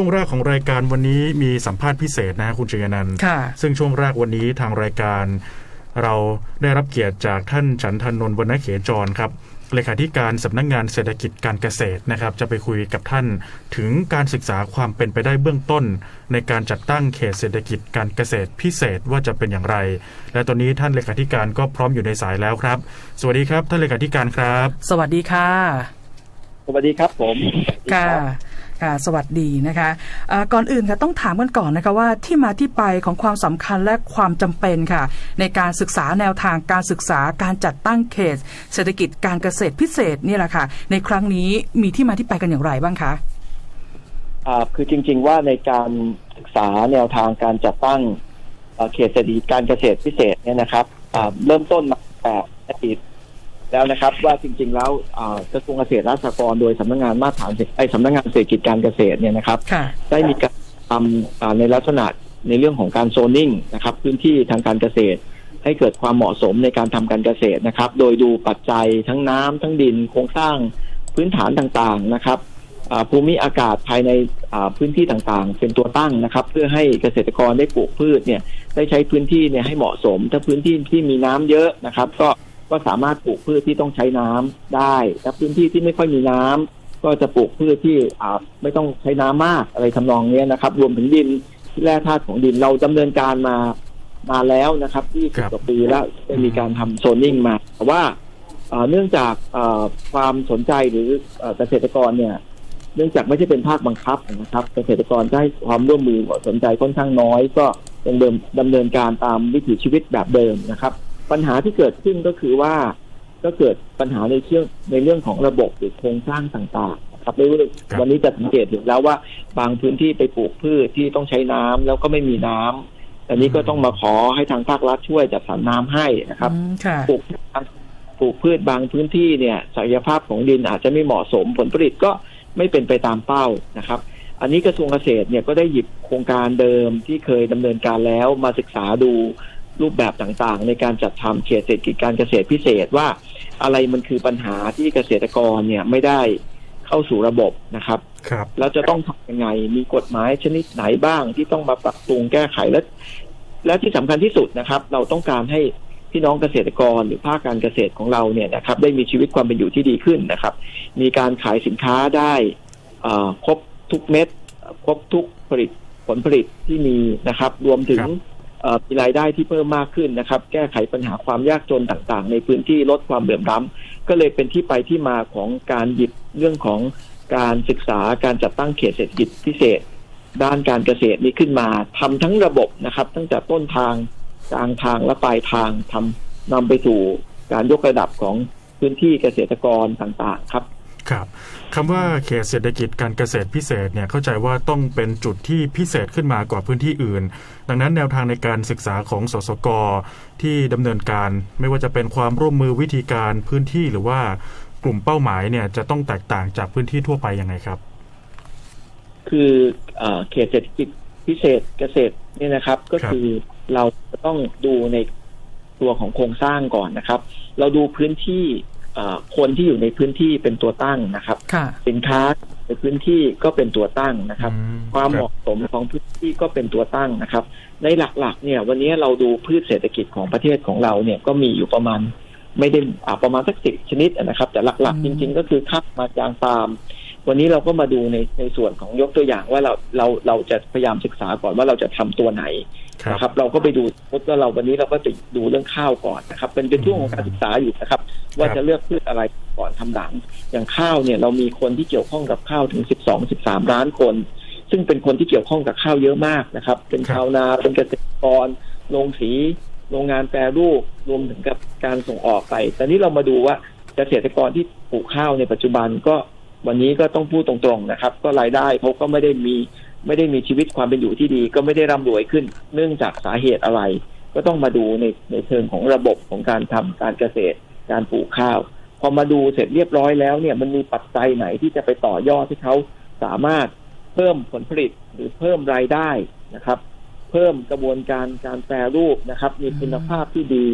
ช่วงแรกของรายการวันนี้มีสัมภาษณ์พิเศษนะคุณชยนันท์ค่ะซึ่งช่วงแรกวันนี้ทางรายการ เราได้รับเกียรติจากท่านฉันทนนท์วรรณเขจรครับเลขาธิการสำนักงงานเศรษฐกิจการเกษตรนะครับ จะไปคุยกับท่านถึงการศึกษาความเป็นไปได้เบื้องต้น ในการจัดตั้งเขตเศรษฐกิจการเกษตรพิเศษว่าจะเป็นอย่างไร และตอนนี้ท่านเลขาธิการก็พร้อมอยู่ในสายแล้วครับ สวัสดีครับท่านเลขาธิการครับ สวัสดีค่ะ สวัสดีครับผมค่ะ ค่ะสวัสดีนะคะเอ่อก่อนอื่นค่ะต้องถามกันก่อนนะคะว่าที่มาที่ไปของความสำคัญและความจำเป็นค่ะ ในการศึกษาแนวทางการศึกษาการจัดตั้งเขต เศรษฐกิจการเกษตรพิเศษนี่แหละค่ะ ในครั้งนี้มีที่มาที่ไปกันอย่างไรบ้างคะอ่าคือจริง ๆ ว่าในการศึกษาแนวทางการจัดตั้งเขตเศรษฐกิจการเกษตรพิเศษเนี่ยนะครับอ่าเริ่มต้นมาแต่อดีต แล้วนะครับว่าจริง ๆ แล้วอ่ากระทรวงเกษตรและสหกรณ์โดยสำนักงานมาตรฐานเศรษฐไอ้สำนักงานเศรษฐกิจการเกษตรเนี่ยนะครับค่ะได้มีการทำอ่าในลักษณะในเรื่องของการโซนนิ่งนะครับ พื้นที่ทางการเกษตร ให้เกิดความเหมาะสมในการทำการเกษตรนะครับ โดยดูปัจจัยทั้งน้ำทั้งดินโครงสร้างพื้นฐานต่างๆนะครับอ่าภูมิอากาศภายในอ่าพื้นที่ต่างๆ เป็นตัวตั้งนะครับ เพื่อให้เกษตรกรได้ปลูกพืชเนี่ยได้ใช้พื้นที่เนี่ยให้เหมาะสม ถ้าพื้นที่ที่มีน้ำเยอะนะครับ ก็ ก็สามารถปลูกพืชที่ต้องใช้น้ำได้ถ้าพื้นที่ที่ไม่ค่อยมีน้ำก็จะปลูกพืชที่อ่าไม่ต้องใช้น้ำมากอะไรทำนองเนี้ยนะครับ รวมถึงดินที่แร่ธาตุของดินเราดำเนินการมามาแล้วนะครับที่ครับกว่าปีแล้วได้มีการทำโซนนิ่งมาแต่ว่าเอ่อเนื่องจากเอ่อความสนใจหรือเอ่อเกษตรกรเนี่ย เนื่องจากไม่ใช่เป็นภาคบังคับนะครับ เกษตรกรจะให้ความร่วมมือสนใจค่อนข้างน้อย ก็ยังเดิมดำเนินการตามวิถีชีวิตแบบเดิมนะครับ ปัญหาที่เกิดขึ้นก็คือว่าก็เกิดปัญหาในเรื่องในเรื่องของระบบหรือโครงสร้างต่างๆนะครับในเรื่องครับวันนี้จะสังเกตเห็นแล้วว่า บางพื้นที่ไปปลูกพืชที่ต้องใช้น้ำแล้วก็ไม่มีน้ำอันนี้ก็ต้องมาขอให้ทางภาครัฐช่วยจัดสรรน้ำให้นะครับอืมค่ะปลูกปลูกพืชบางพื้นที่เนี่ยศักยภาพของดินอาจจะไม่เหมาะสมผลผลิตก็ไม่เป็นไปตามเป้านะครับ อันนี้กระทรวงเกษตรเนี่ยก็ได้หยิบโครงการเดิมที่เคยดำเนินการแล้วมาศึกษาดู รูปแบบต่างๆ ในการจัดทำเขตเศรษฐกิจการเกษตรพิเศษว่า อะไรมันคือปัญหาที่เกษตรกรเนี่ยไม่ได้เข้าสู่ระบบนะครับครับแล้วจะต้องทำยังไงมีกฎหมายชนิดไหนบ้างที่ต้องมาปรับปรุงแก้ไขและและที่สำคัญที่สุดนะครับ เราต้องการให้พี่น้องเกษตรกรหรือภาคการเกษตรของเราเนี่ยนะครับ ได้มีชีวิตความเป็นอยู่ที่ดีขึ้นนะครับ มีการขายสินค้าได้เอ่อครบทุกเม็ดครบทุกผลิตผลผลิตที่มีนะครับ รวมถึงครับเอ่อ มีรายได้ที่เพิ่มมากขึ้นนะครับ แก้ไขปัญหาความยากจนต่างๆ ในพื้นที่ลดความเหลื่อมล้ำก็เลยเป็นที่ไปที่มาของการหยิบเรื่องของการศึกษาการจัดตั้งเขตเศรษฐกิจพิเศษ ด้านการเกษตรนี้ขึ้นมาทำทั้งระบบนะครับ ตั้งแต่ต้นทางกลางทางและปลายทางทำนำไปสู่การยกระดับของพื้นที่เกษตรกรต่างๆครับ ครับ คำว่าเขตเศรษฐกิจการเกษตรพิเศษเนี่ยเข้าใจว่าต้องเป็นจุดที่พิเศษขึ้นมากว่าพื้นที่อื่น ดังนั้นแนวทางในการศึกษาของสสกที่ดำเนินการไม่ว่าจะเป็นความร่วมมือวิธีการพื้นที่หรือว่ากลุ่มเป้าหมายเนี่ยจะต้องแตกต่างจากพื้นที่ทั่วไปยังไงครับ คือเอ่อเขตเศรษฐกิจพิเศษเกษตรเนี่ยนะครับ ก็ครับคือเราจะต้องดูในตัวของโครงสร้างก่อนนะครับ เราดูพื้นที่เอ่อ คนที่อยู่ในพื้นที่เป็นตัวตั้งนะครับค่ะสินค้าในพื้นที่ก็เป็นตัวตั้งนะครับอืมความคเหรับมาะสมของพื้นที่ก็เป็นตัวตั้งนะครับ ในหลักๆ เนี่ย วันนี้เราดูพืชเศรษฐกิจของประเทศของเราเนี่ยก็มีอยู่ประมาณไม่ได้อ่าประมาณสักสิบชนิดนะครับ แต่หลักอืๆมจริง ๆ ก็คือข้าวมาจางปาล์ม วันนี้เราก็มาดูในในส่วนของยกตัวอย่างว่าเราเราเราจะพยายามศึกษาก่อนว่าเราจะทำตัวไหนครับนะครับ เราก็ไปดูสมมติว่าเราวันนี้เราก็จะดูเรื่องข้าวก่อนนะครับเป็นเป็นช่วงของการศึกษาอยู่นะครับ ว่าครับจะเลือกพืชอะไรก่อนทำหลัง อย่างข้าวเนี่ยเรามีคนที่เกี่ยวข้องกับข้าวถึง12 13ล้านคน ซึ่งเป็นคนที่เกี่ยวข้องกับข้าวเยอะมากนะครับ เป็นครับชาวนาเป็นเกษตรกรโรงสีโรงงานแปรรูปรวมถึงกับการส่งออกไปแต่นี้เรามาดูว่าเกษตรกรที่ปลูกข้าวในปัจจุบันก็ วันนี้ก็ต้องพูดตรงๆนะครับ ก็รายได้เขาก็ไม่ได้มีไม่ได้มีชีวิตความเป็นอยู่ที่ดี ก็ไม่ได้ร่ำรวยขึ้น เนื่องจากสาเหตุอะไร ก็ต้องมาดูในในเชิงของระบบของการทำการเกษตร การปลูกข้าว พอมาดูเสร็จเรียบร้อยแล้วเนี่ยมันมีปัจจัยไหนที่จะไปต่อยอดให้เขาสามารถเพิ่มผลผลิตหรือเพิ่มรายได้นะครับ เพิ่มกระบวนการการแปรรูปนะครับ มีคุณภาพที่ดี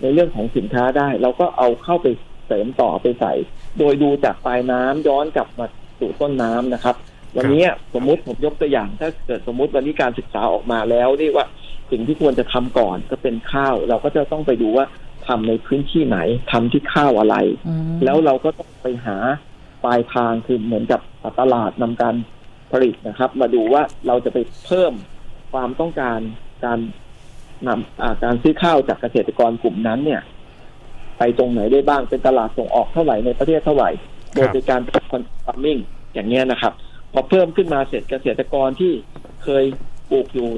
ในเรื่องของสินค้าได้ เราก็เอาเข้าไป เสริมต่อไปใส่ โดยดูจากปลายน้ำย้อนกลับมาสู่ต้นน้ำนะครับ วันนี้สมมุติผมยกตัวอย่าง ถ้าเกิดสมมุติวันนี้การศึกษาออกมาแล้วนี่ว่าสิ่งที่ควรจะทำก่อนก็เป็นข้าว เราก็จะต้องไปดูว่าทำในพื้นที่ไหนทำที่ข้าวอะไรอืมแล้วเราก็ต้องไปหาปลายทางคือเหมือนกับตลาดนำการผลิตนะครับ มาดูว่าเราจะไปเพิ่มความต้องการการนำอ่าการซื้อข้าวจากเกษตรกรกลุ่มนั้นเนี่ย ไปตรงไหนได้บ้างเป็นตลาดส่งออกเท่าไหร่ในประเทศเท่าไหร่ โดยเป็นการคอนฟาร์มิงอย่างเงี้ยนะครับ พอเพิ่มขึ้นมาเสร็จเกษตรกรที่เคยปลูกอยู่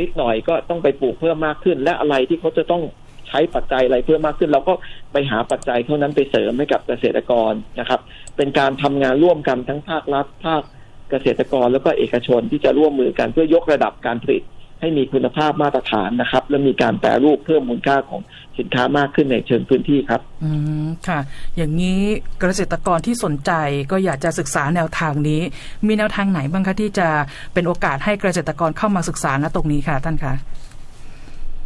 นิดหน่อยก็ต้องไปปลูกเพิ่มมากขึ้น และอะไรที่เขาจะต้องใช้ปัจจัยอะไรเพิ่มมากขึ้น เราก็ไปหาปัจจัยเท่านั้นไปเสริมให้กับเกษตรกรนะครับ เป็นการทำงานร่วมกันทั้งภาครัฐภาคเกษตรกรแล้วก็เอกชนที่จะร่วมมือกันเพื่อยกระดับการผลิต ให้มีคุณภาพมาตรฐานนะครับ และมีการแปรรูปเพิ่มมูลค่าของสินค้ามากขึ้นในเชิงพื้นที่ครับ อืมค่ะ อย่างนี้เกษตรกรที่สนใจก็อยากจะศึกษาแนวทางนี้ มีแนวทางไหนบ้างคะที่จะเป็นโอกาสให้เกษตรกรเข้ามาศึกษาณตรงนี้ค่ะท่านคะ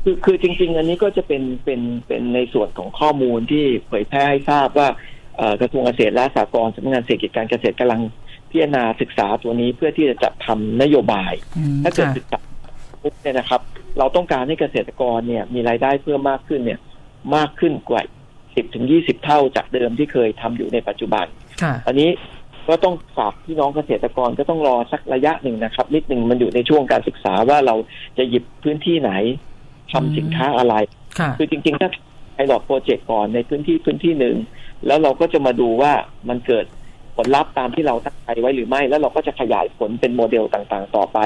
คือคือจริง ๆ อันนี้ก็จะเป็นเป็นเป็นในส่วนของข้อมูลที่เผยแพร่ให้ทราบว่าเอ่อกระทรวงเกษตรและสหกรณ์สำนักงานเศรษฐกิจการเกษตรกำลังพิจารณาศึกษาตัวนี้เพื่อที่จะจัดทำนโยบายอืมถ้าเกิดค่ะศึกษา ปุ๊บเนี่ยนะครับ เราต้องการให้เกษตรกรเนี่ย มีรายได้เพิ่มมากขึ้นเนี่ย มากขึ้นกว่า10ถึง20เท่าจากเดิมที่เคยทำอยู่ในปัจจุบันค่ะอันนี้ก็ต้องฝากพี่น้องเกษตรกรก็ต้องรอสักระยะหนึ่งนะครับ นิดหนึ่งมันอยู่ในช่วงการศึกษาว่าเราจะหยิบพื้นที่ไหนทำสินค้าอะไรค่ะคือจริงๆ ถ้าไพลอตโปรเจกต์ก่อนในพื้นที่พื้นที่หนึ่ง แล้วเราก็จะมาดูว่ามันเกิด ผลลัพธ์ตามที่เราตั้งใจไว้หรือไม่ แล้วเราก็จะขยายผลเป็นโมเดลต่างๆ ต่อไป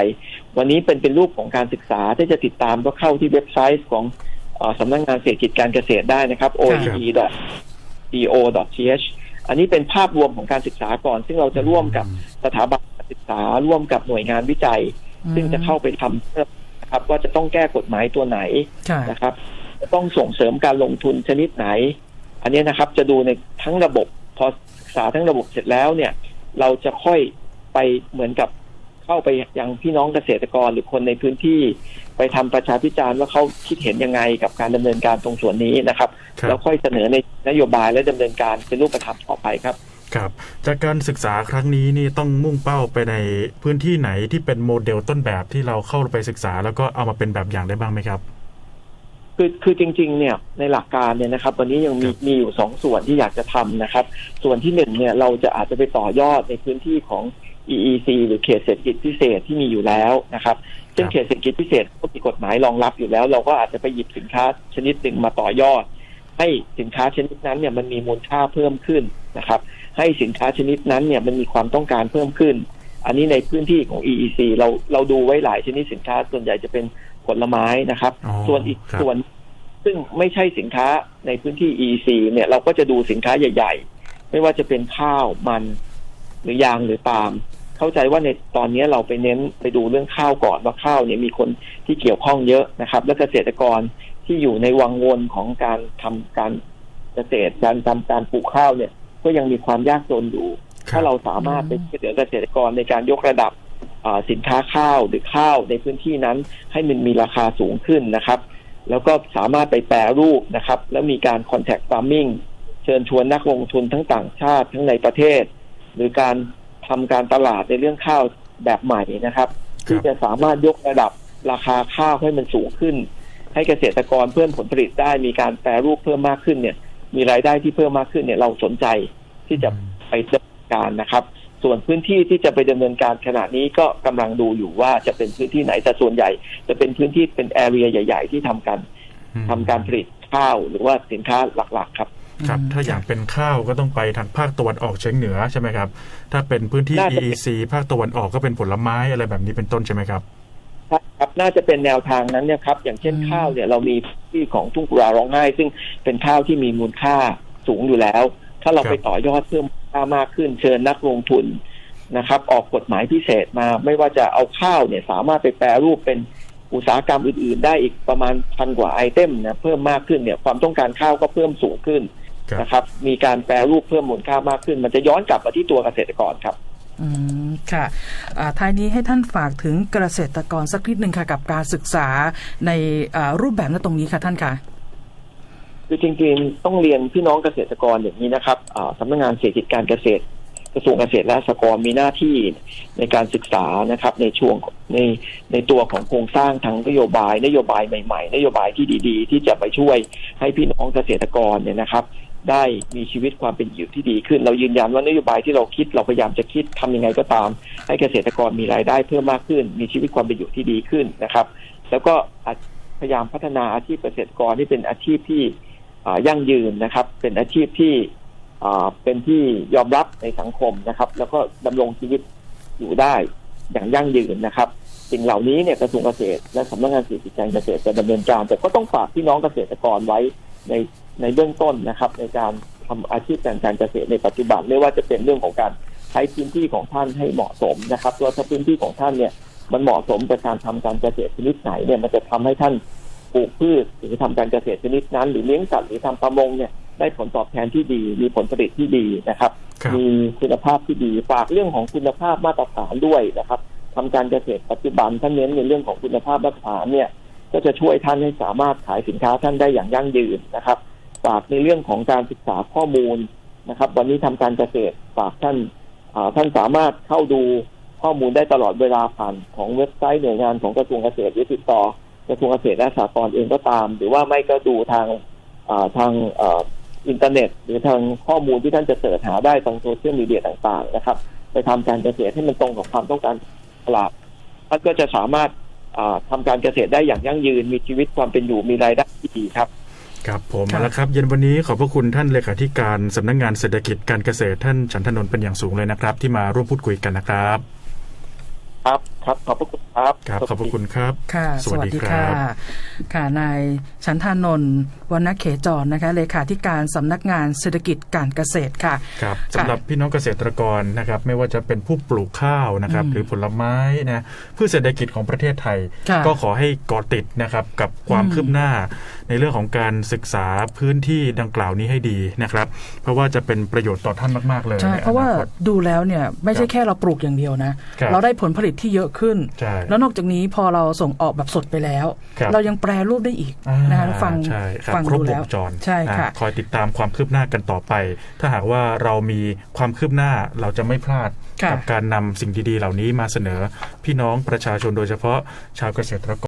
วันนี้เป็นเป็นรูปของการศึกษาที่จะติดตามก็เข้าที่เว็บไซต์ของเออสำนักงานเศรษฐกิจการเกษตรได้นะครับ oe.co.th อันนี้เป็นภาพรวมของการศึกษาก่อน ซึ่งเราจะร่วมกับสถาบันการศึกษาร่วมกับหน่วยงานวิจัย ซึ่งจะเข้าไปทำเพิ่มนะครับ ว่าจะต้องแก้กฎหมายตัวไหนค่ะนะครับจะต้องส่งเสริมการลงทุนชนิดไหน อันนี้นะครับจะดูในทั้งระบบ พอศึกษาทั้งระบบเสร็จแล้วเนี่ย เราจะค่อยไปเหมือนกับเข้าไปยังพี่น้องเกษตรกรหรือคนในพื้นที่ ไปทำประชาพิจารณ์ว่าเขาคิดเห็นยังไงกับการดำเนินการตรงส่วนนี้นะครับครับแล้วค่อยเสนอในนโยบายและดำเนินการเป็นรูปธรรมต่อไปครับครับจากการศึกษาครั้งนี้นี่ต้องมุ่งเป้าไปในพื้นที่ไหนที่เป็นโมเดลต้นแบบที่เราเข้าไปศึกษา แล้วก็เอามาเป็นแบบอย่างได้บ้างไหมครับ คือคือจริงๆเนี่ยในหลักการเนี่ยนะครับ วันนี้ยังมีครับมีอยู่สองส่วนที่อยากจะทำนะครับ ส่วนที่หนึ่งเนี่ยเราจะอาจจะไปต่อยอดในพื้นที่ของ EEC หรือเขตเศรษฐกิจพิเศษที่มีอยู่แล้วนะครับซึ่งเขตเศรษฐกิจพิเศษก็มีกฎหมายรองรับอยู่แล้ว เราก็อาจจะไปหยิบสินค้าชนิดหนึ่งมาต่อยอด ให้สินค้าชนิดนั้นเนี่ยมันมีมูลค่าเพิ่มขึ้นนะครับ ให้สินค้าชนิดนั้นเนี่ยมันมีความต้องการเพิ่มขึ้น อันนี้ในพื้นที่ของ EEC เราเราดูไว้หลายชนิดสินค้าส่วนใหญ่จะเป็น ผลไม้นะครับอ๋อส่วนอีกครับส่วนซึ่งไม่ใช่สินค้าในพื้นที่ EEC เนี่ยเราก็จะดูสินค้าใหญ่ ๆ ไม่ว่าจะเป็นข้าวมัน หรือยางหรือปาล์มเข้าใจว่าในตอนนี้เราไปเน้นไปดูเรื่องข้าวก่อนว่าข้าวเนี่ยมีคนที่เกี่ยวข้องเยอะนะครับ และเกษตรกรที่อยู่ในวังวนของการทำการเกษตรการทำการปลูกข้าวเนี่ย ก็ยังมีความยากจนอยู่ครับถ้าเราสามารถไปช่วยเหลือเกษตรกรในการยกระดับอ่า สินค้าข้าวหรือข้าวในพื้นที่นั้น ให้มันมีราคาสูงขึ้นนะครับ แล้วก็สามารถไปแปรรูปนะครับ แล้วมีการ contact farming เชิญชวนนักลงทุนทั้งต่างชาติทั้งในประเทศ หรือการทำการตลาดในเรื่องข้าวแบบใหม่นะครับ ที่จะสามารถยกระดับราคาข้าวให้มันสูงขึ้น ให้เกษตรกรเพิ่มผลผลิตได้มีการแปรรูปเพิ่มมากขึ้นเนี่ย มีรายได้ที่เพิ่มมากขึ้นเนี่ยเราสนใจที่จะไปดำเนินการนะครับ ส่วนพื้นที่ที่จะไปดำเนินการขณะนี้ก็กำลังดูอยู่ว่าจะเป็นพื้นที่ไหนแต่ส่วนใหญ่ จะเป็นพื้นที่เป็นแอเรียใหญ่ ๆ ที่ทำการอืมทำการผลิตข้าวหรือว่าสินค้าหลักๆ ครับครับอืมถ้าอย่างเป็นข้าวก็ต้องไปทางภาคตะวันออกเฉียงเหนือใช่ไหมครับ ถ้าเป็นพื้นที่น่าจะ EEC ภาคตะวันออกก็เป็นผลไม้อะไรแบบนี้เป็นต้นใช่ไหมครับครับครับน่าจะเป็นแนวทางนั้นเนี่ยครับอย่างเช่นอืมข้าวเนี่ยเรามีที่ของทุ่งกุลาร้องไห้ซึ่งเป็นข้าวที่มีมูลค่าสูงอยู่แล้ว ถ้าเราครับไปต่อยอดเพิ่มมูล ค่ามากขึ้นเชิญนักลงทุนนะครับ ออกกฎหมายพิเศษมา ไม่ว่าจะเอาข้าวเนี่ยสามารถไปแปรรูปเป็นอุตสาหกรรมอื่น ๆ ได้อีกประมาณพันกว่าไอเทมนะเพิ่มมากขึ้นเนี่ยความต้องการข้าวก็เพิ่มสูงขึ้นครับนะครับ มีการแปรรูปเพิ่มมูลค่ามากขึ้น มันจะย้อนกลับมาที่ตัวเกษตรกรครับอืมค่ะอ่าท้ายนี้ให้ท่านฝากถึงเกษตรกรสักนิดหนึ่งค่ะ กับการศึกษาในอ่ารูปแบบนั้นตรงนี้ค่ะท่านค่ะ คือจริงๆต้องเรียนพี่น้องเกษตรกรอย่างนี้นะครับอ่าสำนักงานเศรษฐกิจการเกษตรกระทรวงเกษตรและสหกรณ์มีหน้าที่ในการศึกษานะครับ ในช่วงในในตัวของโครงสร้างทางนโยบาย นโยบายใหม่ๆ นโยบายที่ดี ๆ ที่จะไปช่วยให้พี่น้องเกษตรกรเนี่ยนะครับ ได้มีชีวิตความเป็นอยู่ที่ดีขึ้น เรายืนยันว่านโยบายที่เราคิดเราพยายามจะคิดทำยังไงก็ตาม ให้เกษตรกรมีรายได้เพิ่มมากขึ้น มีชีวิตความเป็นอยู่ที่ดีขึ้นนะครับ แล้วก็พยายามพัฒนาอาชีพเกษตรกรที่เป็นอาชีพที่ ยั่งยืนนะครับ เป็นอาชีพที่เป็นที่ยอมรับในสังคมนะครับ แล้วก็ดำรงชีวิตอยู่ได้อย่างยั่งยืนนะครับสิ่งเหล่านี้เนี่ยกระทรวงเกษตรและสำนักงานเศรษฐกิจการเกษตรจะดำเนินการ แต่ก็ต้องฝากพี่น้องเกษตรกรไว้ในในเบื้องต้นนะครับ ในการทำอาชีพการเกษตรในปัจจุบันไม่ว่าจะเป็นเรื่องของการใช้พื้นที่ของท่านให้เหมาะสมนะครับว่าถ้าพื้นที่ของท่านเนี่ยมันเหมาะสมกับการทำการเกษตรชนิดไหนเนี่ยมันจะทำให้ท่าน ปลูกพืชหรือทำการเกษตรชนิดนั้น หรือเลี้ยงสัตว์หรือทำประมงเนี่ยได้ผลตอบแทนที่ดี มีผลผลิตที่ดีนะครับครับ มีคุณภาพที่ดีฝากเรื่องของคุณภาพมาตรฐานด้วยนะครับทำการเกษตรปัจจุบันท่านเน้นในเรื่องของคุณภาพมาตรฐานเนี่ยก็จะช่วยท่านให้สามารถขายสินค้าท่านได้อย่างยั่งยืนนะครับฝากในเรื่องของการศึกษาข้อมูลนะครับ วันนี้ทำการเกษตรฝากท่านอ่าท่านสามารถเข้าดูข้อมูลได้ตลอดเวลาผ่านของเว็บไซต์หน่วยงานของกระทรวงเกษตรหรือติดต่อ กระทรวงเกษตรและสหกรณ์เองก็ตาม หรือว่าไม่ก็ดูทางอ่าทางเอ่ออินเทอร์เน็ต หรือทางข้อมูลที่ท่านจะเสิร์ชหาได้ทางโซเชียลมีเดียต่าง ๆ นะครับ ไปทำการเกษตรให้มันตรงกับความต้องการตลาดท่านก็จะสามารถอ่าทำการเกษตรได้อย่างยั่งยืนมีชีวิตความเป็นอยู่มีรายได้ที่ดีครับครับผมค่ะแล้วครับเย็นวันนี้ขอบพระคุณท่านเลขาธิการสำนักงานเศรษฐกิจการเกษตรท่านฉันทนนท์เป็นอย่างสูงเลยนะครับ ที่มาร่วมพูดคุยกันนะครับ ครับ ครับ ขอบพระคุณครับครับขอบพระคุณครับ ค่ะ สวัสดีครับค่ะ นายชันทานนท์วรรณเขจรนะคะ เลขาธิการสำนักงานเศรษฐกิจการเกษตรค่ะ ครับสำหรับพี่น้องเกษตรกรนะครับ ไม่ว่าจะเป็นผู้ปลูกข้าวนะครับอืมหรือผลไม้นะเพื่อเศรษฐกิจของประเทศไทยค่ะก็ขอให้เกาะติดนะครับกับความอืมคืบหน้า ในเรื่องของการศึกษาพื้นที่ดังกล่าวนี้ให้ดีนะครับ เพราะว่าจะเป็นประโยชน์ต่อท่านมาก ๆ เลยใช่ในเพราะว่าอนาคตดูแล้วเนี่ยไม่ใช่ครับแค่เราปลูกอย่างเดียวนะครับเราได้ผลผลิตที่เยอะขึ้นใช่แล้วนอกจากนี้พอเราส่งออกแบบสดไปแล้วครับเรายังแปรรูปได้อีกอ่านะคะฟังใช่ครับฟังครบดูวแล้วงจรใช่ค่ะอ่าคอยติดตามความคืบหน้ากันต่อไป ถ้าหากว่าเรามีความคืบหน้าเราจะไม่พลาดค่ะกัการนำสิ่งดีๆ เหล่านี้มาเสนอพี่น้องประชาชนโดยเฉพาะชาวเกษตรก